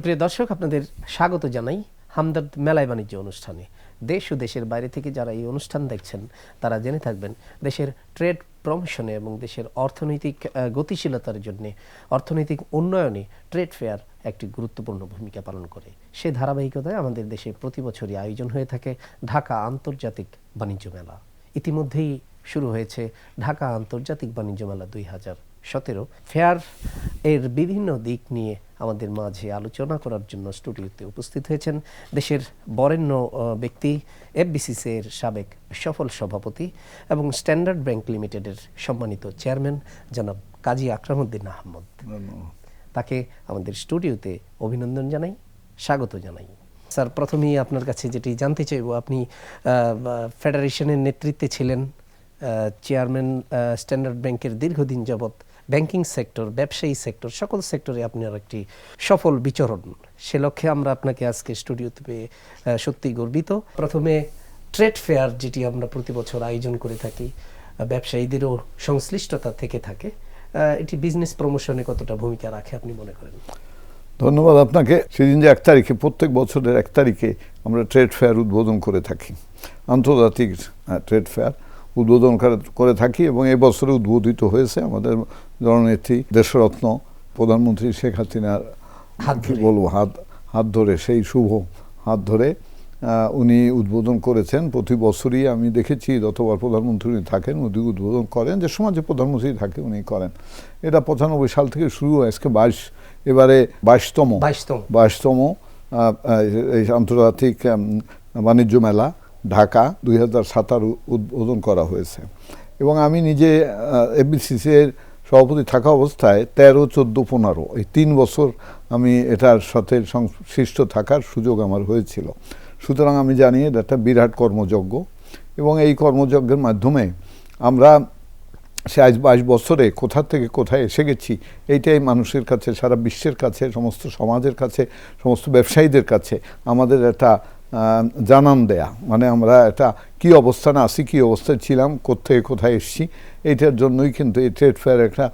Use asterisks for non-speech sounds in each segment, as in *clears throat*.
সুপ্রিয় দর্শক, আপনাদের স্বাগত জানাই হামদর্দ মেলায় বাণিজ্য অনুষ্ঠানে। দেশ ও দেশের বাইরে থেকে যারা এই অনুষ্ঠান দেখছেন, তারা জেনে থাকবেন দেশের ট্রেড প্রমোশনে এবং দেশের অর্থনৈতিক গতিশীলতার জন্য অর্থনৈতিক উন্নয়নে ট্রেড ফেয়ার একটি গুরুত্বপূর্ণ ভূমিকা পালন করে। সে ধারাবাহিকতায় আমাদের দেশে প্রতি বছরই আয়োজন হয়ে থাকে ঢাকা আন্তর্জাতিক বাণিজ্য মেলা। ইতিমধ্যেই শুরু হয়েছে ঢাকা আন্তর্জাতিক বাণিজ্য মেলা দুই হাজার সতেরো, ফেয়ার এর বিভিন্ন দিক নিয়ে আমাদের মাঝে আলোচনা করার জন্য স্টুডিওতে উপস্থিত হয়েছেন দেশের বরেণ্য ব্যক্তি এফবিসিসি এর সাবেক সফল সভাপতি এবং স্ট্যান্ডার্ড ব্যাংক লিমিটেডের সম্মানিত চেয়ারম্যান জনাব কাজী আকরামউদ্দিন আহমদ। তাকে আমাদের স্টুডিওতে অভিনন্দন জানাই, স্বাগত জানাই। স্যার, প্রথমেই আপনার কাছে যেটি জানতে চাইব, আপনি ফেডারেশনের নেতৃত্বে ছিলেন চেয়ারম্যান স্ট্যান্ডার্ড ব্যাংকের দীর্ঘদিন যাবৎ ব্যাংকিং সেক্টর, ব্যবসায়ী সেক্টর, সকল সেক্টরে আপনার একটি সফল বিচরণ। সে লক্ষ্যে আমরা আপনাকে আজকে স্টুডিওতে পেয়ে সত্যিই গর্বিত। প্রথমে ট্রেড ফেয়ার যেটি আমরা প্রতি বছর আয়োজন করে থাকি ব্যবসায়ীদেরও সংশ্লিষ্টতা থেকে থাকে এটি বিজনেস প্রমোশনে কতটা ভূমিকা রাখে আপনি মনে করেন? ধন্যবাদ আপনাকে। সেদিন যে এক তারিখে, প্রত্যেক বছরের এক তারিখে আমরা ট্রেড ফেয়ার উদ্বোধন করে থাকি। আন্তর্জাতিক ট্রেড ফেয়ার। উদ্বোধন করে- থাকি এবং এই বছরে উদ্বোধিত হয়েছে আমাদের জননেত্রী দেশরত্ন প্রধানমন্ত্রী শেখ হাসিনার হাত। বলব হাত হাত ধরে সেই শুভ হাত ধরে উনি উদ্বোধন করেছেন। প্রতি বছরই আমি দেখেছি যতবার প্রধানমন্ত্রী উনি থাকেন উনি উদ্বোধন করেন। যে সমাজে প্রধানমন্ত্রী থাকে উনি করেন। এটা পঁচানব্বই সাল থেকে শুরু হয় আজকে বাইশ এবারে বাইশতম। বাইশতম। বাইশতম এই আন্তর্জাতিক বাণিজ্য মেলা। ঢাকা দুই হাজার সাতার উদ্বোধন করা হয়েছে। এবং আমি নিজে এর সভাপতি থাকা অবস্থায় তেরো, চোদ্দ, পনেরো, এই তিন বছর আমি এটার সাথে সংশ্লিষ্ট থাকার সুযোগ আমার হয়েছিল। সুতরাং আমি জানি এটা একটা বিরাট কর্মযজ্ঞ এবং এই কর্মযজ্ঞের মাধ্যমে আমরা সে আজ বাইশ বছরে কোথা থেকে কোথায় এসে গেছি, এইটাই মানুষের কাছে, সারা বিশ্বের কাছে, সমস্ত সমাজের কাছে, সমস্ত ব্যবসায়ীদের কাছে আমাদের একটা জানান দেয়া। মানে আমরা এটা কি অবস্থানে আছি, কি অবস্থায় ছিলাম কোথায় কোথায় এসেছি এইটার জন্যই কিন্তু এই ট্রেড ফেয়ার একটা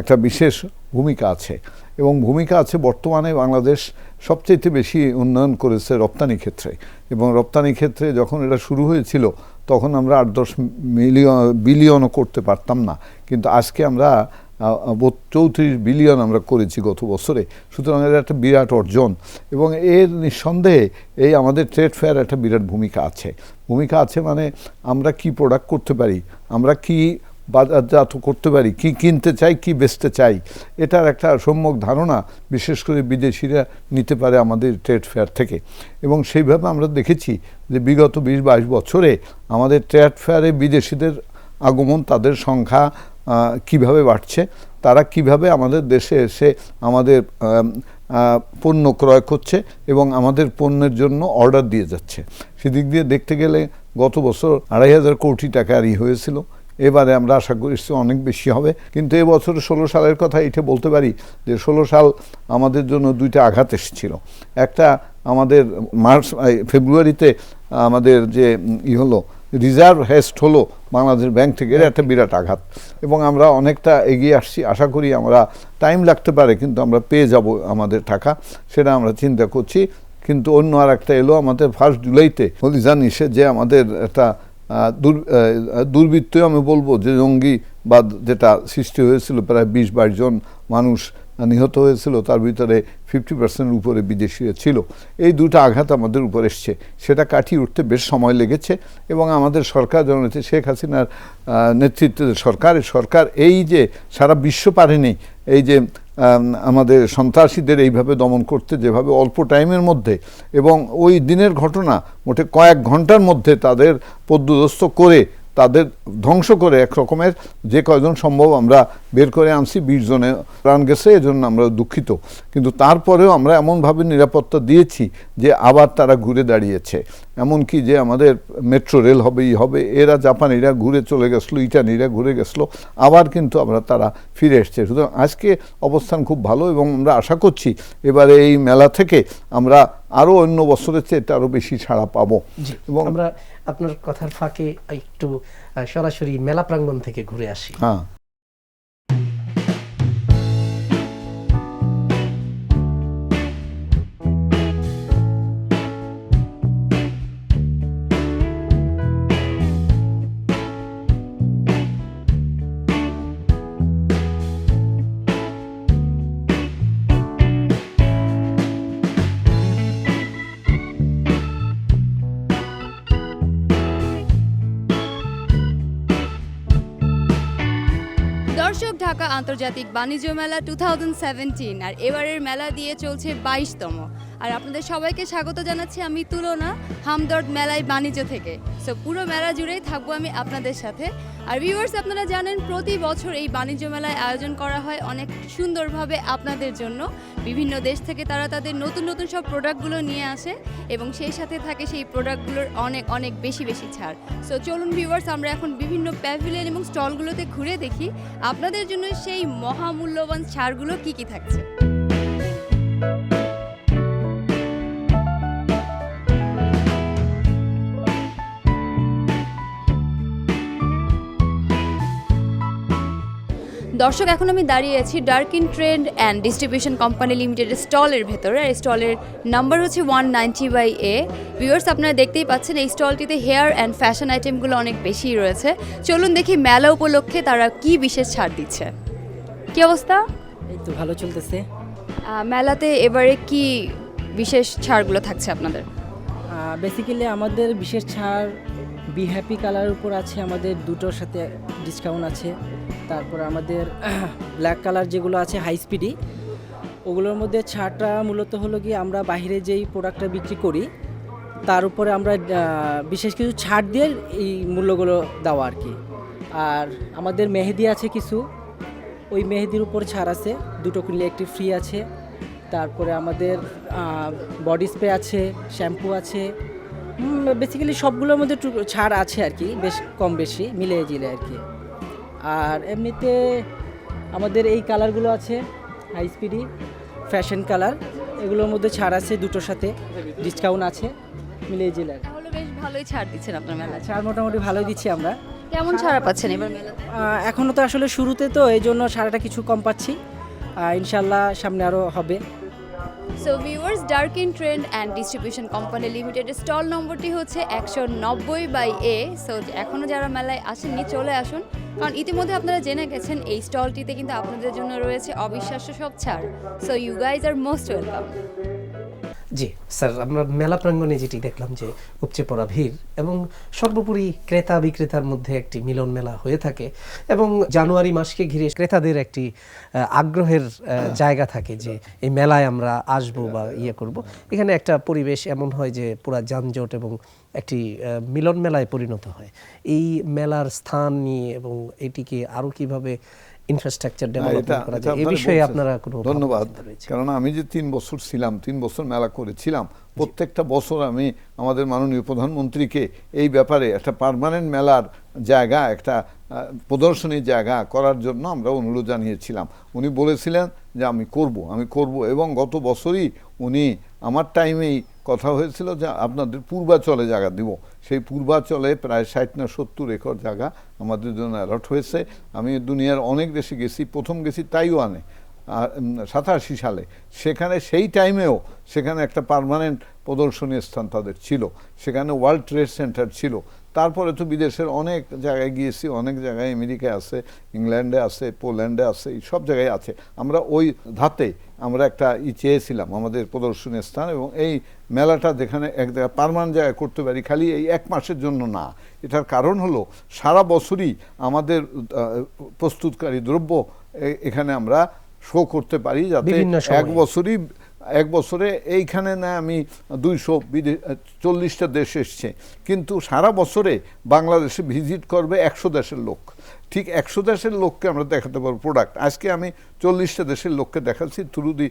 একটা বিশেষ ভূমিকা আছে। এবং ভূমিকা আছে বর্তমানে বাংলাদেশ সবচেয়ে বেশি উন্নয়ন করেছে রপ্তানি ক্ষেত্রে। এবং রপ্তানি ক্ষেত্রে যখন এটা শুরু হয়েছিল, তখন আমরা আট দশ মিলিয়ন, বিলিয়নও করতে পারতাম না। কিন্তু আজকে আমরা চৌত্রিশ বিলিয়ন আমরা করেছি গত বছরে। সুতরাং এর একটা বিরাট অর্জন এবং এর নিঃসন্দেহে এই আমাদের ট্রেড ফেয়ার একটা বিরাট ভূমিকা আছে। ভূমিকা আছে মানে আমরা কি প্রোডাক্ট করতে পারি, আমরা কি বাজারজাত করতে পারি, কি কিনতে চাই, কি বেচতে চাই, এটার একটা সম্যক ধারণা বিশেষ করে বিদেশিরা নিতে পারে আমাদের ট্রেড ফেয়ার থেকে। এবং সেইভাবে আমরা দেখেছি যে বিগত বিশ বাইশ বছরে আমাদের ট্রেড ফেয়ারে বিদেশিদের আগমন, তাদের সংখ্যা কীভাবে বাড়ছে, তারা কীভাবে আমাদের দেশে এসে আমাদের পণ্য ক্রয় করছে এবং আমাদের পণ্যের জন্য অর্ডার দিয়ে যাচ্ছে। সেদিক দিয়ে দেখতে গেলে গত বছর আড়াই হাজার কোটি টাকারই হয়েছিল। এবারে আমরা আশা করছি অনেক বেশি হবে। কিন্তু এবছর ষোলো সালের কথা এটা বলতে পারি যে ষোলো সাল আমাদের জন্য দুইটা আঘাত এসেছিল। একটা আমাদের মার্চ ফেব্রুয়ারিতে আমাদের যে ই হলো রিজার্ভ হেস্ট হলো বাংলাদেশ ব্যাংক থেকে। এর একটা বিরাট আঘাত। এবং আমরা অনেকটা এগিয়ে আসছি। আশা করি আমরা টাইম লাগতে পারে কিন্তু আমরা পেয়ে যাব আমাদের টাকা সেটা আমরা চিন্তা করছি। কিন্তু অন্য আর একটা এলো আমাদের ফার্স্ট জুলাইতে। জানি সে যে আমাদের একটা দুর আহ, দুর্বৃত্ত আমি বলব যে জঙ্গি বা যেটা সৃষ্টি হয়েছিল প্রায় বিশ বাইশ জন মানুষ নিহত হয়েছিল তার ভিতরে ফিফটি পার্সেন্টের উপরে বিদেশিরা ছিল। এই দুটো আঘাত আমাদের উপর এসছে। সেটা কাটিয়ে উঠতে বেশ সময় লেগেছে এবং আমাদের সরকার, জননেত্রী শেখ হাসিনার নেতৃত্বে যে সরকার এই সরকার এই যে সারা বিশ্ব পারেনি, এই যে আমাদের সন্ত্রাসীদের এইভাবে দমন করতে যেভাবে অল্প টাইমের মধ্যে এবং ওই দিনের ঘটনা মোটে কয়েক ঘণ্টার মধ্যে তাদের পদ্যদস্ত করে তাদের ধ্বংস করে এক রকমের যে কয়জন সম্ভব আমরা বের করে আনছি, বিশ জনে প্রাণ গেছে, এজন্য আমরা দুঃখিত। কিন্তু তারপরেও আমরা এমনভাবে নিরাপত্তা দিয়েছি যে আবার তারা ঘুরে দাঁড়িয়েছে। এমনকি যে আমাদের মেট্রো রেল হবে ই হবে এরা জাপানিরা ঘুরে চলে গেছিল ইটানিরা ঘুরে গেছিল আবার কিন্তু আমরা তারা ফিরে এসছে। সুতরাং আজকে অবস্থান খুব ভালো এবং আমরা আশা করছি এবারে এই মেলা থেকে আমরা আরও অন্য বছরের চেয়ে আরও বেশি ছাড়া পাবো। এবং আমরা আপনার কথার ফাঁকে একটু সরাসরি মেলা প্রাঙ্গণ থেকে ঘুরে আসি। হ্যাঁ। আন্তর্জাতিক বাণিজ্য মেলা টু আর এবারের মেলা দিয়ে চলছে বাইশতম। আর আপনাদের সবাইকে স্বাগত জানাচ্ছি আমি তুলনা হামদর্দ মেলায় বাণিজ্য থেকে। সো পুরো মেলা জুড়েই থাকব আমি আপনাদের সাথে। আর ভিউয়ার্স আপনারা জানেন, প্রতি বছর এই বাণিজ্য মেলায় আয়োজন করা হয় অনেক সুন্দরভাবে আপনাদের জন্য। বিভিন্ন দেশ থেকে তারা তাদের নতুন নতুন সব প্রোডাক্টগুলো নিয়ে আসে এবং সেই সাথে থাকে সেই প্রোডাক্টগুলোর অনেক অনেক বেশি বেশি ছাড়। সো চলুন ভিউয়ার্স আমরা এখন বিভিন্ন প্যাভিলিয়ন এবং স্টলগুলোতে ঘুরে দেখি। আপনাদের জন্য সেই মহামূল্যবান ছাড়গুলো কি কি থাকছে? দর্শক এখন আমি দাঁড়িয়ে আছি dark in trend and distribution company লিমিটেডের স্টলের ভেতরে। আর এই স্টলের নাম্বার হচ্ছে one ninety by A viewers আপনারা দেখতেই পাচ্ছেন এই স্টলটিতে হেয়ার অ্যান্ড ফ্যাশন আইটেমগুলো অনেক বেশি রয়েছে। চলুন দেখি মেলা উপলক্ষে তারা কি বিশেষ ছাড় দিচ্ছে। কি অবস্থা? এই তো ভালো চলতেছে। মেলাতে এবারে কি বিশেষ ছাড়গুলো থাকছে আপনাদের? বেসিক্যালি আমাদের বিশেষ ছাড় বি হ্যাপি কালারের উপর আছে আমাদের দুটোর সাথে ডিসকাউন্ট আছে। তারপর আমাদের *clears throat* ব্ল্যাক কালার যেগুলো আছে হাই স্পিডি ওগুলোর মধ্যে ছাড়টা মূলত হলো কি আমরা বাইরে যেই প্রোডাক্টটা বিক্রি করি, তার উপরে আমরা বিশেষ কিছু ছাড় দিয়ে এই মূল্যগুলো দেওয়া আর কি। আর আমাদের মেহেদি আছে কিছু, ওই মেহেদির উপর ছাড় আছে, দুটো কিনলে একটি ফ্রি আছে। তারপরে আমাদের বডি স্প্রে আছে শ্যাম্পু আছে বেসিক্যালি সবগুলোর মধ্যে ছাড় আছে আর কি বেশ কম বেশি মিলে জিলে আর কি। আর এমনিতে আমাদের এই কালারগুলো আছে হাই স্পিডি ফ্যাশন কালার এগুলোর মধ্যে ছাড় আছে দুটোর সাথে ডিসকাউন্ট আছে মিলিয়ে জিলে আর কি। বেশ ভালোই ছাড় দিচ্ছেন আপনার মেলায়। ছাড় মোটামুটি ভালোই দিচ্ছি আমরা। কেমন ছাড় পাচ্ছেন এবার মেলাতে? আহ, এখনও তো আসলে শুরুতে তো এই জন্য সারাটা কিছু কম পাচ্ছি। ইনশাল্লাহ সামনে আরও হবে। So viewers dark in trend and distribution company লিমিটেডের স্টল নম্বরটি হচ্ছে একশো নব্বই বাই এ সো এখনও যারা মেলায় আসেননি, চলে আসুন। কারণ ইতিমধ্যে আপনারা জেনে গেছেন, এই স্টলটিতে কিন্তু আপনাদের জন্য রয়েছে অবিশ্বাস্য সব ছাড়। So you guys are most welcome G sir আমরা মেলা প্রাঙ্গণে যেটি দেখলাম যে উপচে পড়া ভিড় এবং সর্বোপরি ক্রেতা বিক্রেতার মধ্যে একটি মিলন মেলা হয়ে থাকে এবং জানুয়ারি মাসকে ঘিরে ক্রেতাদের একটি আগ্রহের জায়গা থাকে যে এই মেলায় আমরা আসব বা ইয়ে করব। এখানে একটা পরিবেশ এমন হয় যে পুরা যানজট এবং একটি মিলন মেলায় পরিণত হয়। এই মেলার স্থান নিয়ে এবং এটিকে আরও কীভাবে ইনফ্রাস্ট্রাকচার ডেভেলপমেন্ট করা যায়। এই বিষয়ে আপনারা কোনো ধন্যবাদ? কেননা আমি যে তিন বছর ছিলাম তিন বছর মেলা করেছিলাম প্রত্যেকটা বছর আমি আমাদের মাননীয় প্রধানমন্ত্রীকে এই ব্যাপারে একটা পার্মানেন্ট মেলার জায়গা একটা প্রদর্শনীর জায়গা করার জন্য আমরা অনুরোধ জানিয়েছিলাম। উনি বলেছিলেন যে আমি করব আমি করব এবং গত বছরই উনি আমার টাইমেই কথা হয়েছিল যে আপনাদের পূর্বাচলে জায়গা দিব। সেই পূর্বাচলে প্রায় ষাট না সত্তর একর জায়গা আমাদের জন্য অ্যালট হয়েছে। আমি দুনিয়ার অনেক দেশে গেছি, প্রথম গেছি তাইওয়ানে সাতাশি সালে। সেখানে সেই টাইমেও সেখানে একটা পারমানেন্ট প্রদর্শনী স্থান তাদের ছিল। সেখানে ওয়ার্ল্ড ট্রেড সেন্টার ছিল। তারপরে তো বিদেশের অনেক জায়গায় গিয়েছি অনেক জায়গায় আমেরিকায় আছে ইংল্যান্ডে আছে পোল্যান্ডে আছে এই সব জায়গায় আছে। আমরা ওই ধাতে আমরা একটা ই চেয়েছিলাম আমাদের প্রদর্শনী স্থান এবং এই মেলাটা যেখানে এক জায়গায় পারমানেন্ট জায়গায় করতে পারি খালি এই এক মাসের জন্য না। এটার কারণ হলো সারা বছরই আমাদের প্রস্তুতকারী দ্রব্য এখানে আমরা শো করতে পারি যাতে এক বছরই এক বছরে এইখানে না আমি দুইশো চল্লিশটা দেশ এসছে। কিন্তু সারা বছরে বাংলাদেশে ভিজিট করবে একশো দেশের লোক। ঠিক একশো দেশের লোককে আমরা দেখাতে পারব প্রোডাক্ট আজকে আমি চল্লিশটা দেশের লোককে দেখাচ্ছি থ্রু দি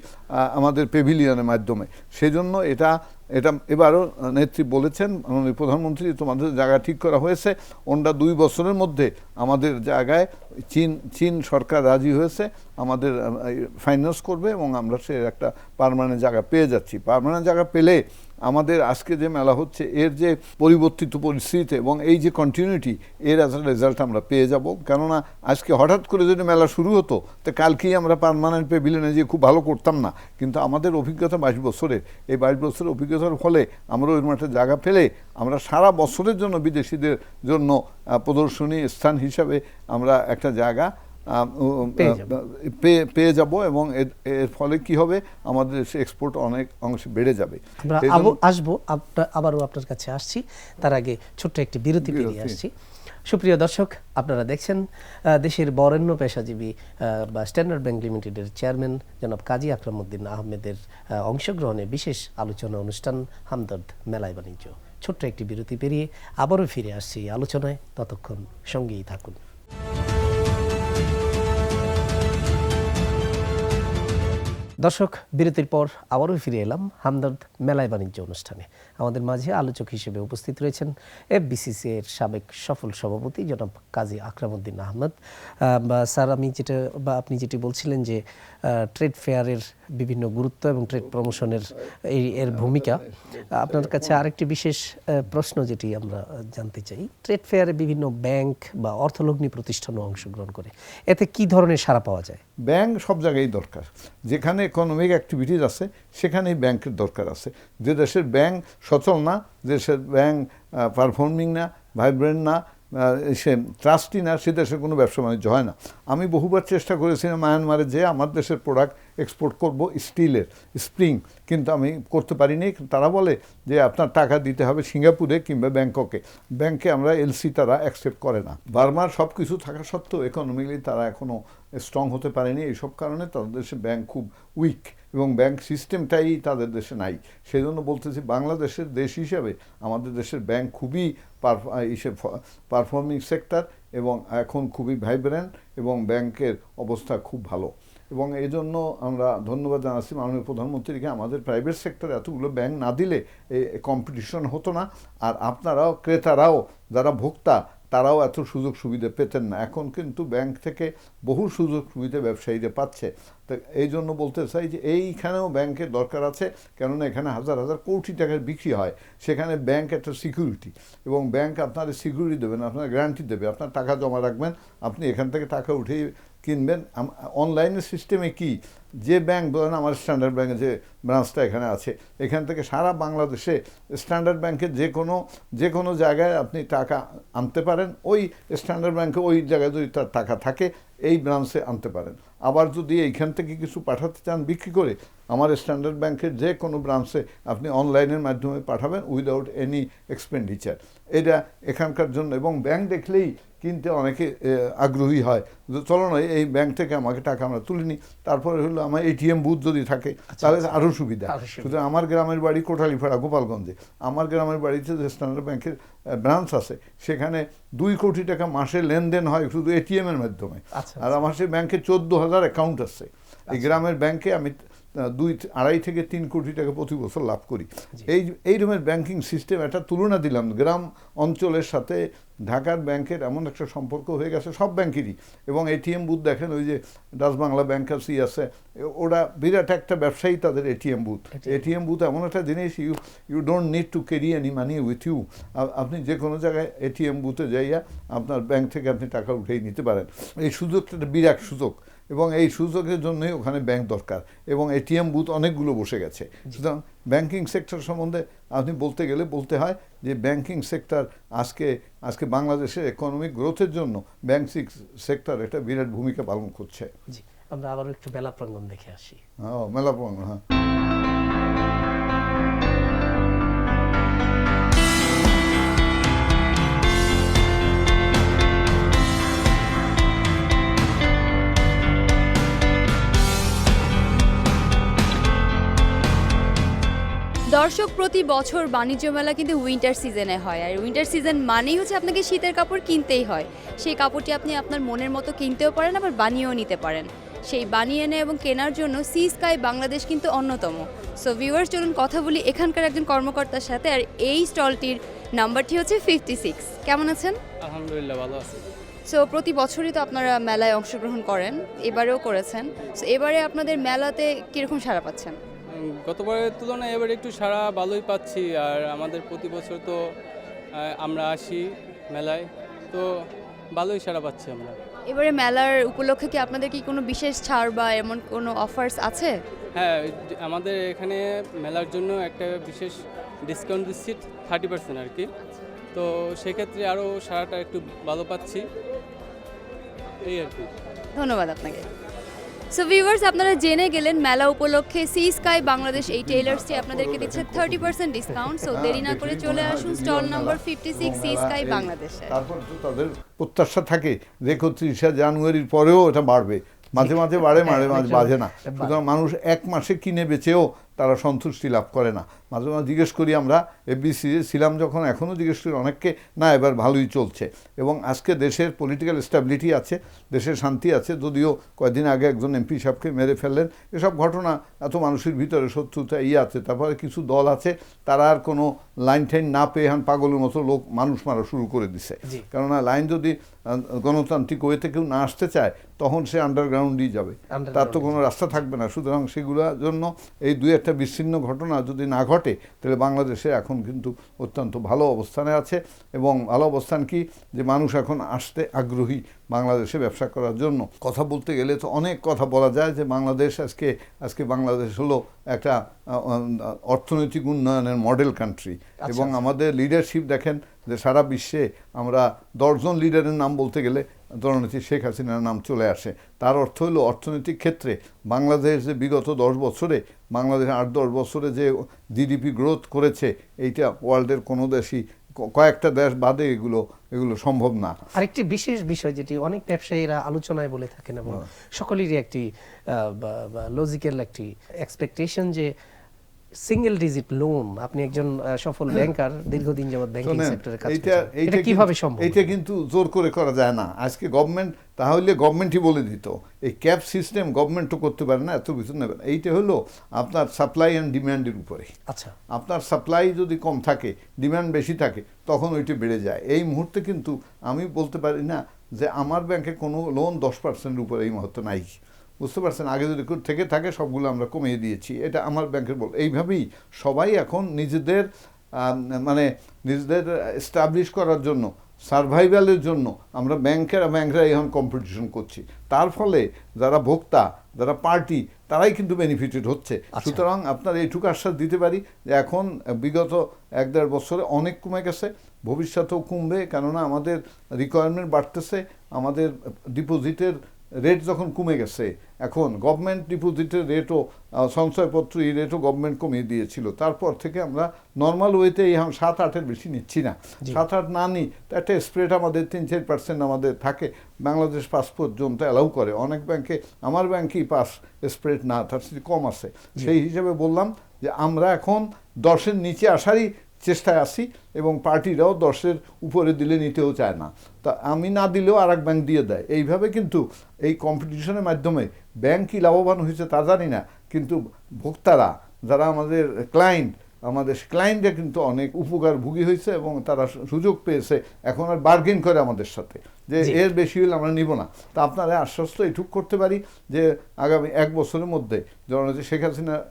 আমাদের পেভিলিয়নের মাধ্যমে। সেজন্য এটা এটা এবারও নেত্রী বলেছেন, মাননীয় প্রধানমন্ত্রী, তোমাদের জায়গা ঠিক করা হয়েছে। ওনরা দুই বছরের মধ্যে আমাদের জায়গায় চীন চীন সরকার রাজি হয়েছে, আমাদের ফাইন্যান্স করবে এবং আমরা সে একটা পারমানেন্ট জায়গা পেয়ে যাচ্ছি। পারমানেন্ট জায়গা পেলে আমাদের আজকে যে মেলা হচ্ছে, এর যে পরিবর্তিত পরিস্থিতিতে এবং এই যে কন্টিনিউটি এর অ্যাজ রেজাল্ট আমরা পেয়ে যাব। কেননা, আজকে হঠাৎ করে যদি মেলা শুরু হতো, তো কালকেই আমরা পার্মানেন্ট পেভিলিয়নে যে খুব ভালো করতাম না। কিন্তু আমাদের অভিজ্ঞতা বাইশ বছরের, এই বাইশ বছরের অভিজ্ঞতার ফলে আমরা ওই মাঠে জায়গা ফেলে আমরা সারা বছরের জন্য বিদেশিদের জন্য প্রদর্শনী স্থান হিসাবে আমরা একটা জায়গা পেয়ে যাব। পেয়ে পেয়ে যাব এবং এর- ফলে কি হবে? আমাদের এক্সপোর্ট অনেক অংশে বেড়ে যাবে। আমরা আসব আবারও আপনার কাছে আসছি। তার আগে ছোট্ট একটি বিরতি পেরিয়ে আসছি। সুপ্রিয় দর্শক আপনারা দেখছেন দেশের বরেণ্য পেশাজীবী বা স্ট্যান্ডার্ড ব্যাংক লিমিটেডের চেয়ারম্যান জনাব কাজী আকরামউদ্দিন আহমেদের আহ, অংশগ্রহণে বিশেষ আলোচনা অনুষ্ঠান হামদর্দ মেলায় বাণিজ্য। ছোট্ট একটি বিরতি পেরিয়ে আবারও ফিরে আসছি আলোচনায়। ততক্ষণ সঙ্গেই থাকুন। দর্শক বিরতির পর আবারও ফিরে এলাম হামদর্দ মেলায় বাণিজ্য অনুষ্ঠানে। আমাদের মাঝে আলোচক হিসেবে উপস্থিত রয়েছেন এফবিসিসি এর সাবেক সফল সভাপতি জনাব কাজী আকরামউদ্দিন আহমদ। স্যার, আমি যেটা, বা আপনি যেটি বলছিলেন যে ট্রেড ফেয়ারের বিভিন্ন গুরুত্ব এবং ট্রেড প্রমোশনের এই, এর ভূমিকা, আপনার কাছে আরেকটি বিশেষ প্রশ্ন যেটি আমরা জানতে চাই। ট্রেড ফেয়ারে বিভিন্ন ব্যাংক বা অর্থলগ্নি প্রতিষ্ঠানও অংশগ্রহণ করে। এতে কি ধরনের সাড়া পাওয়া যায়? ব্যাংক সব জায়গায় দরকার। যেখানে ইকোনমিক অ্যাক্টিভিটিস আছে, সেখানেই ব্যাংকের দরকার আছে। যে দেশের ব্যাংক সচল না দেশের ব্যাংক পারফর্মিং না ভাইব্রেন্ট না সে ট্রাস্টি না, সে দেশের কোনো ব্যবসা বাণিজ্য হয় না। আমি বহুবার চেষ্টা করেছিলাম মায়ানমারে যে আমার দেশের প্রোডাক্ট এক্সপোর্ট করব, স্টিলের স্প্রিং কিন্তু আমি করতে পারিনি। তারা বলে যে আপনার টাকা দিতে হবে সিঙ্গাপুরে কিংবা ব্যাংককে। ব্যাংকে আমরা এলসি তারা অ্যাকসেপ্ট করে না। বার্মার সব কিছু থাকা সত্ত্বেও ইকোনমিক্যালি তারা এখনও স্ট্রং হতে পারেনি। এইসব কারণে তাদের দেশে ব্যাংক খুব উইক এবং ব্যাংক সিস্টেমটাই তাদের দেশে নাই। সেই জন্য বলতেছি বাংলাদেশের দেশ হিসাবে আমাদের দেশের ব্যাংক খুবই পারফর্মিং সেক্টর এবং এখন খুবই ভাইব্রেন্ট এবং ব্যাংকের অবস্থা খুব ভালো। এবং এই জন্য আমরা ধন্যবাদ জানাচ্ছি মাননীয় প্রধানমন্ত্রীকে। আমাদের প্রাইভেট সেক্টরে এতগুলো ব্যাংক না দিলে কম্পিটিশন হতো না। আর আপনারাও, ক্রেতারাও, যারা ভোক্তা, তারাও এত সুযোগ সুবিধা পেতেন না। এখন কিন্তু ব্যাংক থেকে বহু সুযোগ সুবিধা ব্যবসায়ীরা পাচ্ছে। তো এই জন্য বলতে চাই যে এইখানেও ব্যাংকের দরকার আছে, কেননা এখানে হাজার হাজার কোটি টাকার বিক্রি হয়। সেখানে ব্যাংক একটা সিকিউরিটি এবং ব্যাংক আপনার সিকিউরিটি দেবেন আপনার গ্যারান্টি দেবে। আপনার টাকা জমা রাখবেন, আপনি এখান থেকে টাকা উঠিয়ে কিনবেন। অনলাইনের সিস্টেমে কি? যে ব্যাংক ধরেন আমার স্ট্যান্ডার্ড ব্যাংকে যে ব্রাঞ্চটা এখানে আছে, এখান থেকে সারা বাংলাদেশে স্ট্যান্ডার্ড ব্যাংকের যে কোনো যে কোনো জায়গায় আপনি টাকা আনতে পারেন। ওই স্ট্যান্ডার্ড ব্যাংকে ওই জায়গায় যদি তার টাকা থাকে, এই ব্রাঞ্চে আনতে পারেন। আবার যদি এইখান থেকে কিছু পাঠাতে চান বিক্রি করে, আমার স্ট্যান্ডার্ড ব্যাংকের যে কোনো ব্রাঞ্চে আপনি অনলাইনের মাধ্যমে পাঠাবেন উইদাউট এনি এক্সপেন্ডিচার। এটা এখানকার জন্য। এবং ব্যাংক দেখলেই কিনতে অনেকে আগ্রহী হয়। চলো না এই ব্যাংক থেকে আমাকে টাকা আমরা তুলে নিই। তারপরে হলো আমার এটিএম বুথ যদি থাকে তাহলে আরও সুবিধা। শুধু আমার গ্রামের বাড়ি কোটালীপাড়া গোপালগঞ্জে। আমার গ্রামের বাড়িতে যে স্ট্যান্ডার্ড ব্যাংকের ব্রাঞ্চ আছে সেখানে দুই কোটি টাকা মাসে লেনদেন হয় শুধু এটিএমের মাধ্যমে। আচ্ছা, আর আমার সেই ব্যাংকে চোদ্দ হাজার অ্যাকাউন্ট আছে। এই গ্রামের ব্যাংকে আমি দুই আড়াই থেকে তিন কোটি টাকা প্রতি বছর লাভ করি। এই এই রকমের ব্যাংকিং সিস্টেম একটা তুলনা দিলাম। গ্রাম অঞ্চলের সাথে ঢাকার ব্যাংকের এমন একটা সম্পর্ক হয়ে গেছে সব ব্যাংকেরই এবং এটিএম বুথ দেখেন ওই যে ডাচ বাংলা ব্যাংক আছে আছে ওরা বিরাট একটা ব্যবসায়ী তাদের এটিএম বুথ এটিএম বুথ এমন একটা জিনিস you you don't need to carry any money with you আপনি যে কোনো জায়গায় এটিএম বুথে যাইয়া আপনার ব্যাংক থেকে আপনি টাকা উঠেই নিতে পারেন। এই সুযোগটা একটা বিরাট সুযোগ। এবং এই সুযোগের জন্যই ওখানে ব্যাংক দরকার এবং এটিএম বুথ অনেকগুলো বসে গেছে। সুতরাং ব্যাংকিং সেক্টর সম্বন্ধে আপনি বলতে গেলে বলতে হয় যে ব্যাংকিং সেক্টর আজকে আজকে বাংলাদেশের ইকোনমিক গ্রোথের জন্য ব্যাংকিং সেক্টর একটা বিরাট ভূমিকা পালন করছে। জি আমরা আবার একটু মেলা প্রাঙ্গণ দেখে আসি। হ্যাঁ মেলা প্রাঙ্গন হ্যাঁ। দর্শক প্রতি বছর বাণিজ্য মেলা কিন্তু উইন্টার সিজনে হয়। আর উইন্টার সিজন মানেই হচ্ছে আপনাকে শীতের কাপড় কিনতেই হয়। সেই কাপড়টি আপনি আপনার মনের মতো কিনতেও পারেন আবার বানিয়েও নিতে পারেন। সেই বানিয়ে এনে এবং কেনার জন্য সি স্কাই বাংলাদেশ কিন্তু অন্যতম। সো ভিউয়ার্স চলুন কথা বলি এখানকার একজন কর্মকর্তার সাথে আর এই স্টলটির নাম্বারটি হচ্ছে ফিফটি সিক্স কেমন আছেন? আলহামদুলিল্লাহ ভালো আছি। সো প্রতি বছরই তো আপনারা মেলায় অংশগ্রহণ করেন এবারেও করেছেন। সো এবারে আপনাদের মেলাতে কীরকম সাড়া পাচ্ছেন? গতবারের তুলনায় এবার একটু সারা ভালোই পাচ্ছি আর আমাদের প্রতি বছর তো আমরা আসি মেলায় তো ভালোই সারা পাচ্ছি আমরা। এবারে মেলার উপলক্ষে কি আপনাদের কি কোনো বিশেষ ছাড় বা এমন কোনো অফার্স আছে? হ্যাঁ আমাদের এখানে মেলার জন্য একটা বিশেষ ডিসকাউন্ট দিচ্ছি থার্টি পার্সেন্ট আর কি। তো সেক্ষেত্রে আরও সারাটা একটু ভালো পাচ্ছি। এই আর কি। ধন্যবাদ আপনাকে। সো ভিউয়ার্স আপনারা জেনে গেলেন মেলা উপলক্ষে সি স্কাই বাংলাদেশ এই টেইলার্সটি আপনাদেরকে দিচ্ছে থার্টি পার্সেন্ট ডিসকাউন্ট সো দেরি না করে চলে আসুন stall number fifty six sea sky বাংলাদেশে তারপর তো তাদের প্রত্যাশা থাকে যে একত্রিশে জানুয়ারির পরেও এটা বাড়বে। মাঝে মাঝে বাড়ে মাঝে মাঝে বাড়ে না। সুতরাং মানুষ এক মাসে কিনে বেচেও তারা সন্তুষ্টি লাভ করে না। মাঝে মাঝে জিজ্ঞেস করি আমরা এফবিসি ছিলাম যখন এখনও জিজ্ঞেস করি অনেককে না এবার ভালোই চলছে। এবং আজকে দেশের পলিটিক্যাল স্ট্যাবিলিটি আছে দেশের শান্তি আছে যদিও কয়েকদিন আগে একজন এমপি সাহেবকে মেরে ফেললেন। এসব ঘটনা এত মানুষের ভিতরে শত্রুতা ইয়ে আছে তারপরে কিছু দল আছে তারা আর কোনো লাইন টাইন না পেয়ে হান পাগলের মতো লোক মানুষ মারা শুরু করে দিছে। কেননা লাইন যদি গণতান্ত্রিক ওয়েতে কেউ না আসতে চায় তখন সে আন্ডারগ্রাউন্ডই যাবে। তার তো কোনো রাস্তা থাকবে না। সুতরাং সেগুলোর জন্য এই দুই একটা বিচ্ছিন্ন ঘটনা যদি না ঘটে তাহলে বাংলাদেশে এখন কিন্তু অত্যন্ত ভালো অবস্থানে আছে। এবং ভালো অবস্থান কি? যে মানুষ এখন আসতে আগ্রহী বাংলাদেশে ব্যবসা করার জন্য। কথা বলতে গেলে তো অনেক কথা বলা যায় যে বাংলাদেশ আজকে আজকে বাংলাদেশ হলো একটা অর্থনৈতিক উন্নয়নের মডেল কান্ট্রি এবং আমাদের লিডারশিপ দেখেন যে সারা বিশ্বে আমরা দশজন লিডারের নাম বলতে গেলে জননেত্রী শেখ হাসিনার নাম চলে আসে। তার অর্থ হলো অর্থনৈতিক ক্ষেত্রে বাংলাদেশ যে বিগত দশ বছরে বাংলাদেশ আট দশ বছরে যে জিডিপি গ্রোথ করেছে এইটা ওয়ার্ল্ডের কোনো দেশই কয়েকটা দেশ বাদে এগুলো এগুলো সম্ভব না। আরেকটি বিশেষ বিষয় যেটি অনেক ব্যবসায়ীরা আলোচনায় বলে থাকেন এবং সকলেরই একটি লজিক্যাল একটি এক্সপেকটেশন যে সিঙ্গেল ডিজিট লোন আপনি একজন সফল *clears throat* ব্যাংকার দীর্ঘদিন যাবত ব্যাংকিং সেক্টরে কাজ করছেন এটা কীভাবে সম্ভব? এইটা কিন্তু জোর করে করা যায় না। আজকে গভর্নমেন্ট তাহলে গভর্নমেন্টই বলে দিত এই ক্যাপ সিস্টেম গভর্নমেন্টও করতে পারে না এত কিছু নেবে না। এইটা হলো আপনার সাপ্লাই অ্যান্ড ডিমান্ডের উপরে। আচ্ছা। আপনার সাপ্লাই যদি কম থাকে ডিমান্ড বেশি থাকে তখন ওইটি বেড়ে যায়। এই মুহূর্তে কিন্তু আমি বলতে পারি না যে আমার ব্যাংকে কোনো লোন দশ পার্সেন্টের উপরে এই মুহূর্তে নাই। বুঝতে পারছেন? আগে যদি থেকে থাকে সবগুলো আমরা কমিয়ে দিয়েছি। এটা আমার ব্যাংকের বল এইভাবেই সবাই এখন নিজেদের মানে নিজেদের এস্টাবলিশ করার জন্য সার্ভাইভালের জন্য আমরা ব্যাংকের ব্যাংকরা এখন কম্পিটিশন করছি। তার ফলে যারা ভোক্তা যারা পার্টি তারাই কিন্তু বেনিফিটেড হচ্ছে। সুতরাং আপনার এইটুকু আশ্বাস দিতে পারি যে এখন বিগত এক দেড় বছরে অনেক কমে গেছে ভবিষ্যতেও কমবে কেননা আমাদের রিকোয়ারমেন্ট বাড়তেছে আমাদের ডিপোজিটের রেট যখন কমে গেছে এখন গভর্নমেন্ট ডিপোজিটের রেটও আহ, সঞ্চয়পত্র এই রেটও গভর্নমেন্ট কমিয়ে দিয়েছিল। তারপর থেকে আমরা নর্মাল ওয়েতে এখন সাত আটের বেশি নিচ্ছি না। সাত আট না নিই তো একটা স্প্রেড আমাদের তিন চার পার্সেন্ট আমাদের থাকে। বাংলাদেশ পাস পর্যন্ত অ্যালাউ করে। অনেক ব্যাংকে আমার ব্যাংকেই পাস স্প্রেড না তার কম আছে। সেই হিসেবে বললাম যে আমরা এখন দশের নিচে আসারই চেষ্টায় আছি এবং পার্টিরাও দশের উপরে দিলে নিতেও চায় না। তা আমি না দিলেও আর এক ব্যাংক দিয়ে দেয়। এইভাবে কিন্তু এই কম্পিটিশনের মাধ্যমে ব্যাংক কী লাভবান হয়েছে তা জানি না, কিন্তু ভোক্তারা, যারা আমাদের ক্লায়েন্ট আমাদের ক্লায়েন্টরা কিন্তু অনেক উপকার ভুগি হয়েছে এবং তারা সুযোগ পেয়েছে। এখন আর বার্গেন করে আমাদের সাথে। যে এর বেশি হলে আমরা নিব না। তা আপনারা আশ্বস্ত এটুক করতে পারি যে আগামী এক বছরের মধ্যে জননেত্রী শেখ হাসিনার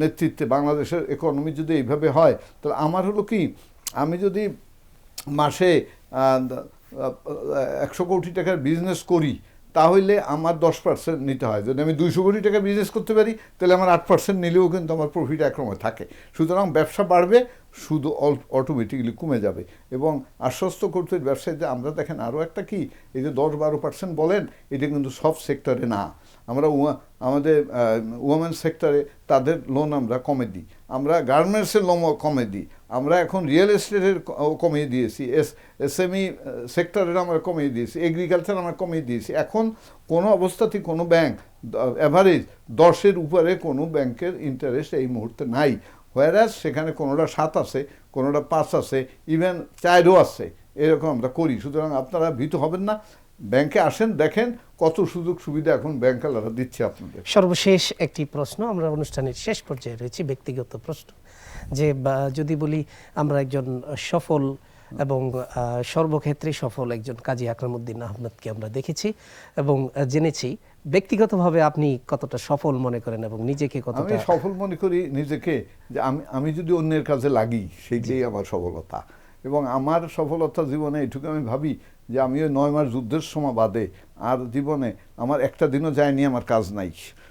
নেতৃত্বে বাংলাদেশের ইকোনমি যদি এইভাবে হয় তাহলে আমার হলো কি আমি যদি মাসে একশো কোটি টাকার বিজনেস করি তাহলে আমার দশ পার্সেন্ট নিতে হয়। যদি আমি দুইশো কোটি টাকা বিজনেস করতে পারি তাহলে আমার আট পার্সেন্ট নিলেও কিন্তু আমার প্রফিট একরকম থাকে। সুতরাং ব্যবসা বাড়বে শুধু অটোমেটিকলি কমে যাবে। এবং আশ্বস্ত করতে ব্যবসায়ীদের, আমরা দেখেন আরও একটা কি, এই যে দশ বারো পার্সেন্ট বলেন, এটা কিন্তু সব সেক্টরে না। আমরা আমাদের উমেন সেক্টরে তাদের লোন আমরা কমে দিই। আমরা গার্মেন্টসের লোন কমে দিই। আমরা এখন রিয়েল এস্টেটের কমিয়ে দিয়েছি। এস এসএমই সেক্টরের আমরা কমিয়ে দিয়েছি। এগ্রিকালচার আমরা কমিয়ে দিয়েছি। এখন কোনো অবস্থাতেই কোনো ব্যাংক অ্যাভারেজ দশের উপরে কোনো ব্যাংকের ইন্টারেস্ট এই মুহূর্তে নাই। হোয়ারাস সেখানে কোনোটা সাত আছে, কোনোটা পাঁচ আছে ইভেন চারও আছে, এরকম আমরা করি। সুতরাং আপনারা ভীত হবেন না। ব্যাংকে আসেন, দেখেন কত সুযোগ সুবিধা এখন ব্যাংকালারা দিচ্ছে আপনাদের। সর্বশেষ একটি প্রশ্ন, আমরা অনুষ্ঠানের শেষ পর্যায়ে রয়েছি, ব্যক্তিগত প্রশ্ন। যে যদি বলি আমরা একজন সফল এবং সর্বক্ষেত্রে সফল একজন কাজী আকরামউদ্দিন আহমেদকে আমরা দেখেছি এবং জেনেছি। ব্যক্তিগতভাবে আপনি কতটা সফল মনে করেন এবং নিজেকে কতটা আমি সফল মনে করি নিজেকে যে আমি আমি যদি অন্যের কাজে লাগি সেইটাই আমার সফলতা। এবং আমার সফলতা জীবনে এটুকু আমি ভাবি যে আমি ওই নয় মাস যুদ্ধের সময় বাদে আর জীবনে আমার একটা দিনও যায়নি আমার কাজ নাই।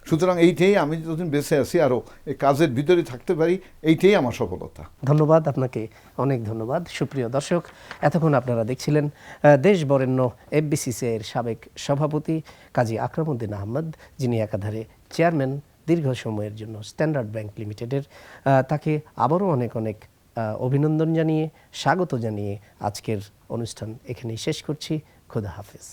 সুতরাং এইটাই আমি যতদিন বেঁচে আছি আরও এই কাজের ভিতরে থাকতে পারি, এইটাই আমার সফলতা। ধন্যবাদ আপনাকে, অনেক ধন্যবাদ। সুপ্রিয় দর্শক, এতক্ষণ আপনারা দেখছিলেন দেশ বরেণ্য এফবিসিসি এর সাবেক সভাপতি কাজী আকরামউদ্দিন আহমদ, যিনি একাধারে চেয়ারম্যান দীর্ঘ সময়ের জন্য স্ট্যান্ডার্ড ব্যাংক লিমিটেডের তাকে আবারও অনেক অনেক অভিনন্দন জানিয়ে, স্বাগত জানিয়ে আজকের অনুষ্ঠান এখানেই শেষ করছি। খুদা হাফেজ।